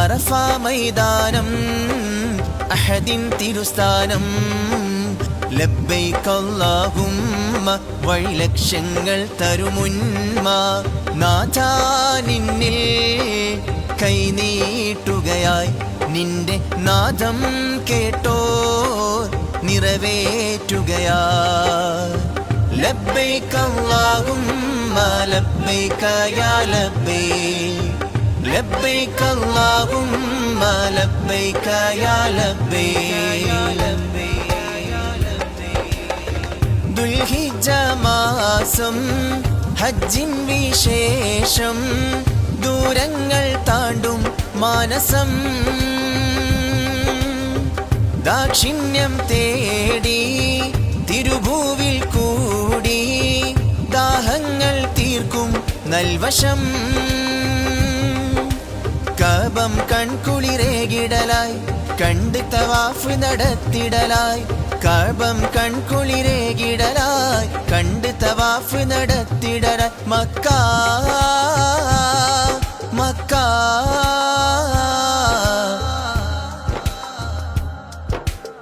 അറഫ മൈതാനം അഹദിൻ തിരുസ്ഥാനം. ലബ്ബൈക്കല്ലാഹുമ്മ വഴി ലക്ഷ്യങ്ങൾ തരുമുന്മ നാഥാ നിന്നിൽ കൈനീട്ടുകയായി നിന്റെ നാദം കേട്ടോ നിറവേറ്റുകയാ ലബ്ബൈക അല്ലാഹുമ്മ ലബ്ബൈക യാ ലബ്ബൈക اللهم لبيك يا ലബ്ബൈ. ദുൽഹിജ മാസം ഹജ്ജിൻ വിശേഷം ദൂരങ്ങൾ താണ്ടും മാനസം. ദാക്ഷിണ്യം തേടി തിരുഭൂവിൽ കൂടി ദാഹങ്ങൾ തീർക്കും നൽവശം. കബം കൺകുളിരേകിടലായി കണ്ട് തവാഫ് നടത്തിടലായി. കബം കൺകുളിരേകിടലായി കണ്ട് തവാഫ് നടത്തിടലായി. മക്കാ മക്ക